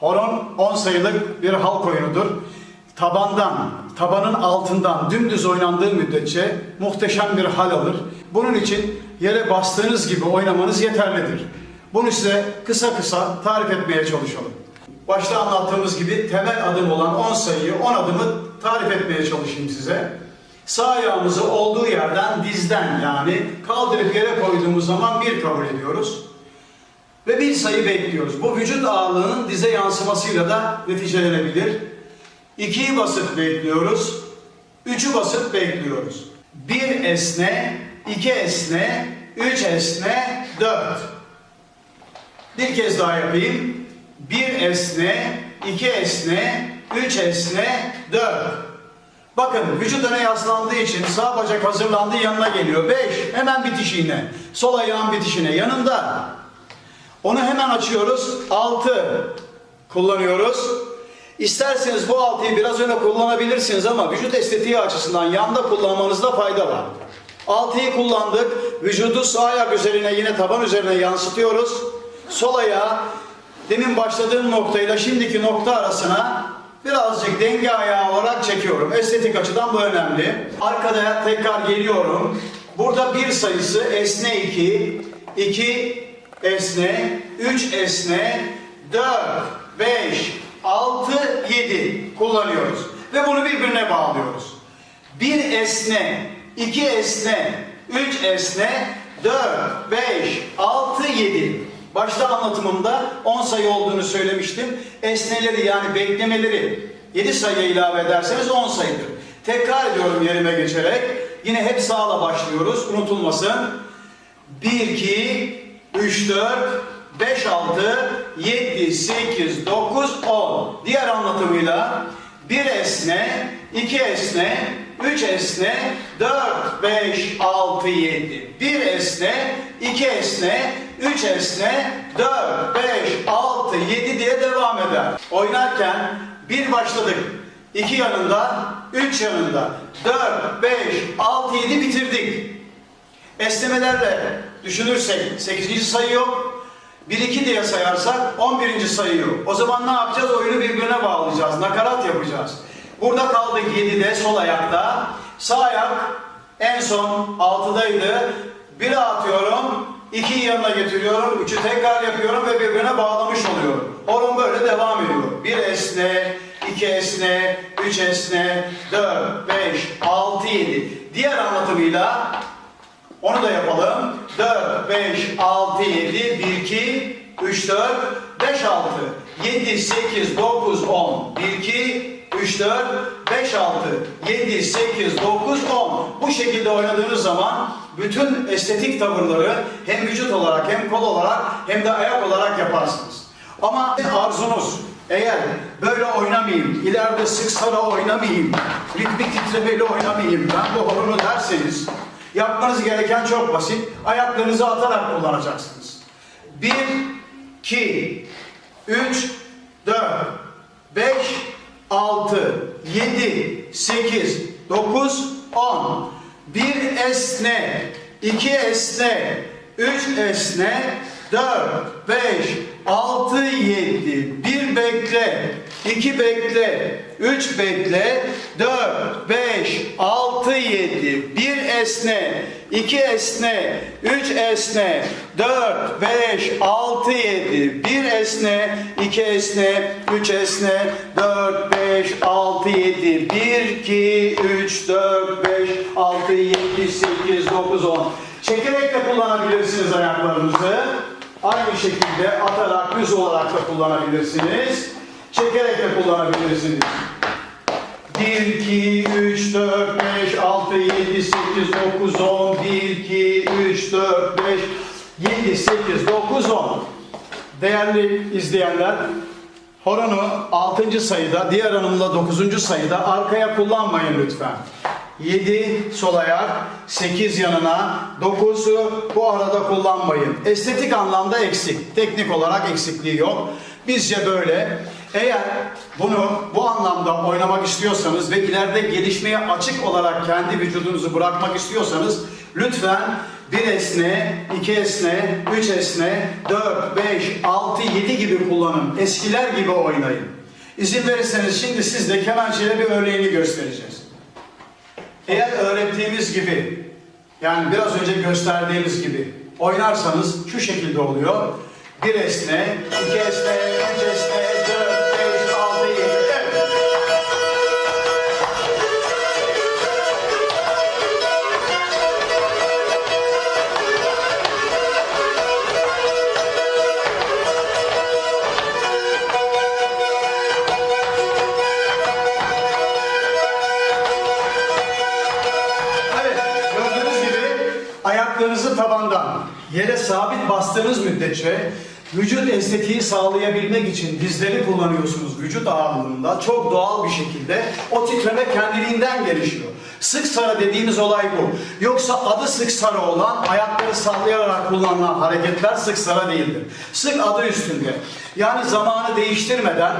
Horon 10 sayılık bir halk oyunudur. Tabandan, tabanın altından dümdüz oynandığı müddetçe muhteşem bir hal alır. Bunun için yere bastığınız gibi oynamanız yeterlidir. Bunu size kısa kısa tarif etmeye çalışalım. Başta anlattığımız gibi temel adım olan 10 sayıyı 10 adımı tarif etmeye çalışayım size. Sağ ayağımızı olduğu yerden dizden yani kaldırıp yere koyduğumuz zaman bir kabul ediyoruz. Ve bir sayı bekliyoruz. Bu vücut ağırlığının dize yansımasıyla da neticelenebilir. İkiyi basıp bekliyoruz. Üçü basıp bekliyoruz. Bir esne, iki esne, üç esne, dört. Bir kez daha yapayım. Bir esne, iki esne, üç esne, dört. Bakın vücut öne yaslandığı için sağ bacak hazırlandığı yanına geliyor. Beş, hemen bitişiğine. Sol ayağın bitişine yanında. Onu hemen açıyoruz. Altı kullanıyoruz. İsterseniz bu altıyı biraz öne kullanabilirsiniz ama vücut estetiği açısından yanda kullanmanızda fayda var. Altıyı kullandık. Vücudu sağ ayak üzerine yine taban üzerine yansıtıyoruz. Sol ayağı demin başladığım noktayla şimdiki nokta arasına birazcık denge ayağı olarak çekiyorum. Estetik açıdan bu önemli. Arkada tekrar geliyorum. Burada bir sayısı esne 2, 2 esne, 3 esne, 4, 5, 6, 7 kullanıyoruz. Ve bunu birbirine bağlıyoruz. Bir esne, iki esne, üç esne, 4, 5, 6, 7. Başta anlatımımda 10 sayı olduğunu söylemiştim. Esneleri yani beklemeleri 7 sayıya ilave ederseniz 10 sayıdır. Tekrar ediyorum yerime geçerek. Yine hep sağla başlıyoruz. Unutulmasın. 1, 2, 3, 4, 5, 6, 7, 8, 9, 10. Diğer anlatımıyla bir esne, iki esne, üç esne, 4, 5, 6, 7. Bir esne, iki esne, üç esne, 4, 5, 6, 7 diye devam eder. Oynarken bir başladık. iki yanında, üç yanında, 4, 5, 6, 7 bitirdik. Esnemelerle düşünürsek 8. sayı yok. 1-2 diye sayarsak 11. sayı yok. O zaman ne yapacağız? Oyunu birbirine bağlayacağız. Nakarat yapacağız. Burada kaldık 7'de sol ayakta. Sağ ayak en son 6'daydı. 1'e atıyorum. 2'yi yanına getiriyorum. 3'ü tekrar yapıyorum ve birbirine bağlamış oluyorum. Oyun böyle devam ediyor. 1 esne, 2 esne, 3 esne, 4, 5, 6, 7. Diğer anlatımıyla onu da yapalım. 4, 5, 6, 7, 1, 2, 3, 4, 5, 6, 7, 8, 9, 10, 1, 2, 3, 4, 5, 6, 7, 8, 9, 10. Bu şekilde oynadığınız zaman bütün estetik tavırları hem vücut olarak hem kol olarak hem de ayak olarak yaparsınız. Ama arzunuz eğer böyle oynamayayım, ileride sık sıra oynamayayım, ritmik titremeyle oynamayayım, ben bu horonu derseniz Yapmanız gereken çok basit. Ayaklarınızı atarak kullanacaksınız. 1, 2, 3, 4, 5, 6, 7, 8, 9, 10. Bir esne, iki esne, üç esne, 4, 5, 6, 7. Bir bekle, iki bekle, üç bekle, 4, 5, 6, 7. Bir esne, iki esne, üç esne, 4, 5, 6, 7. Bir esne, iki esne, üç esne, 4, 5, 6, 7. 1, 2, 3, 4, 5, 6, 7, 8, 9, 10. Çekerek de kullanabilirsiniz ayaklarınızı. Aynı şekilde atarak, düz olarak da kullanabilirsiniz. Çekerek de kullanabilirsiniz. 1, 2, 3, 4, 5, 6, 7, 8, 9, 10. 1, 2, 3, 4, 5, 7, 8, 9, 10. Değerli izleyenler, horonu 6. sayıda, diğer hanımla 9. sayıda arkaya kullanmayın lütfen. 7 sol ayak, 8 yanına, 9'u bu arada kullanmayın. Estetik anlamda eksik, teknik olarak eksikliği yok. Bizce böyle. Eğer bunu bu anlamda oynamak istiyorsanız ve ileride gelişmeye açık olarak kendi vücudunuzu bırakmak istiyorsanız lütfen Bir esne, iki esne, üç esne, dört, beş, altı, yedi gibi kullanın. Eskiler gibi oynayın. İzin verirseniz şimdi sizde kemençeyle bir örneğini göstereceğiz. Eğer öğrettiğimiz gibi, yani biraz önce gösterdiğimiz gibi oynarsanız şu şekilde oluyor. Bir esne, iki esne, üç esne, dört, yere sabit bastığınız müddetçe vücut estetiği sağlayabilmek için dizleri kullanıyorsunuz vücut ağırlığında çok doğal bir şekilde o titreme kendiliğinden gelişiyor. Sık sarı dediğimiz olay bu. Yoksa adı sık sarı olan ayakları sallayarak kullanılan hareketler sık sarı değildir. Sık adı üstünde. Yani zamanı değiştirmeden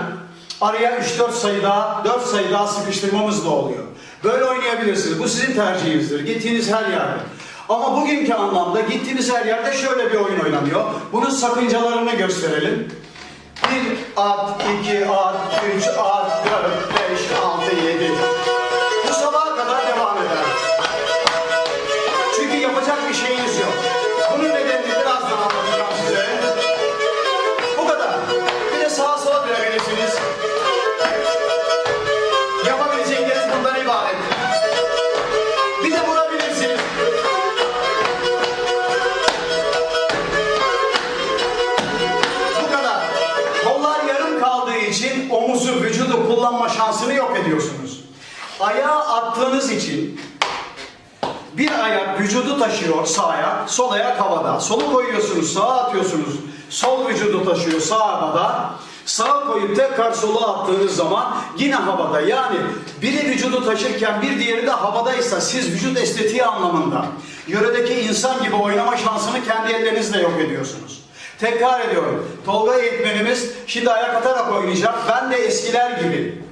araya 3-4 sayı daha, 4 sayı daha sıkıştırmamız da oluyor. Böyle oynayabilirsiniz. Bu sizin tercihinizdir. Gittiğiniz her yerde. Ama bugünkü anlamda gittiğimiz her yerde şöyle bir oyun oynanıyor. Bunun sakıncalarını gösterelim. 1 at, 2 at, 3 at, 4, 5, 6, 7. kullanma şansını yok ediyorsunuz. Ayağı attığınız için bir ayak vücudu taşıyor sağ ayak, sol ayak havada. Solu koyuyorsunuz, sağa atıyorsunuz. Sol vücudu taşıyor sağ havada. Sağa koyup tekrar sola attığınız zaman yine havada. Yani biri vücudu taşırken bir diğeri de havadaysa siz vücut estetiği anlamında yöredeki insan gibi oynama şansını kendi ellerinizle yok ediyorsunuz. Tekrar ediyorum. Tolga eğitmenimiz şimdi ayak atarak oynayacak. Ben de eskiler gibi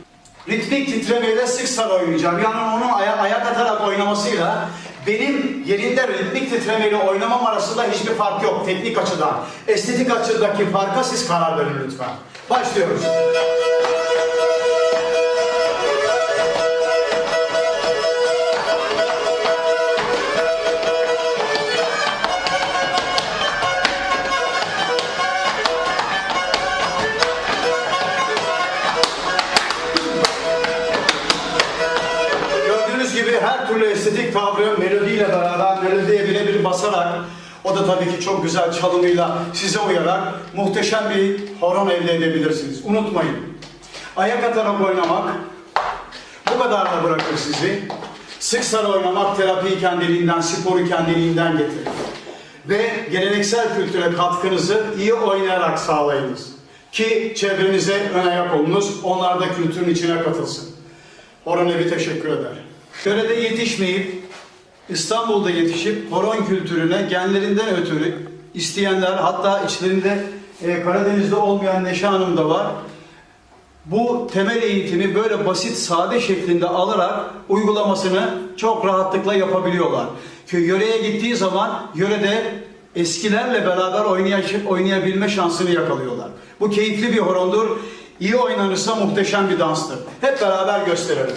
ritmik titremeyle sık sarı oynayacağım. Yani onun aya- ayak atarak oynamasıyla benim yerinde ritmik titremeyle oynamam arasında hiçbir fark yok teknik açıdan. Estetik açıdaki farka siz karar verin lütfen. Başlıyoruz. Da tabii ki çok güzel çalımıyla size uyarak muhteşem bir horon elde edebilirsiniz. Unutmayın. Ayak atarak oynamak bu kadarla bırakır sizi. Sık sarı oynamak terapiyi kendiliğinden, sporu kendiliğinden getirir. Ve geleneksel kültüre katkınızı iyi oynayarak sağlayınız. Ki çevrenize ön ayak olunuz, onlar da kültürün içine katılsın. Horon evi teşekkür eder. Yörede yetişmeyip İstanbul'da yetişip horon kültürüne genlerinden ötürü isteyenler hatta içlerinde e, Karadeniz'de olmayan Neşe Hanım da var. Bu temel eğitimi böyle basit, sade şeklinde alarak uygulamasını çok rahatlıkla yapabiliyorlar. Köy yöreye gittiği zaman yörede eskilerle beraber oynay- oynayabilme şansını yakalıyorlar. Bu keyifli bir horondur. İyi oynanırsa muhteşem bir danstır. Hep beraber gösterelim.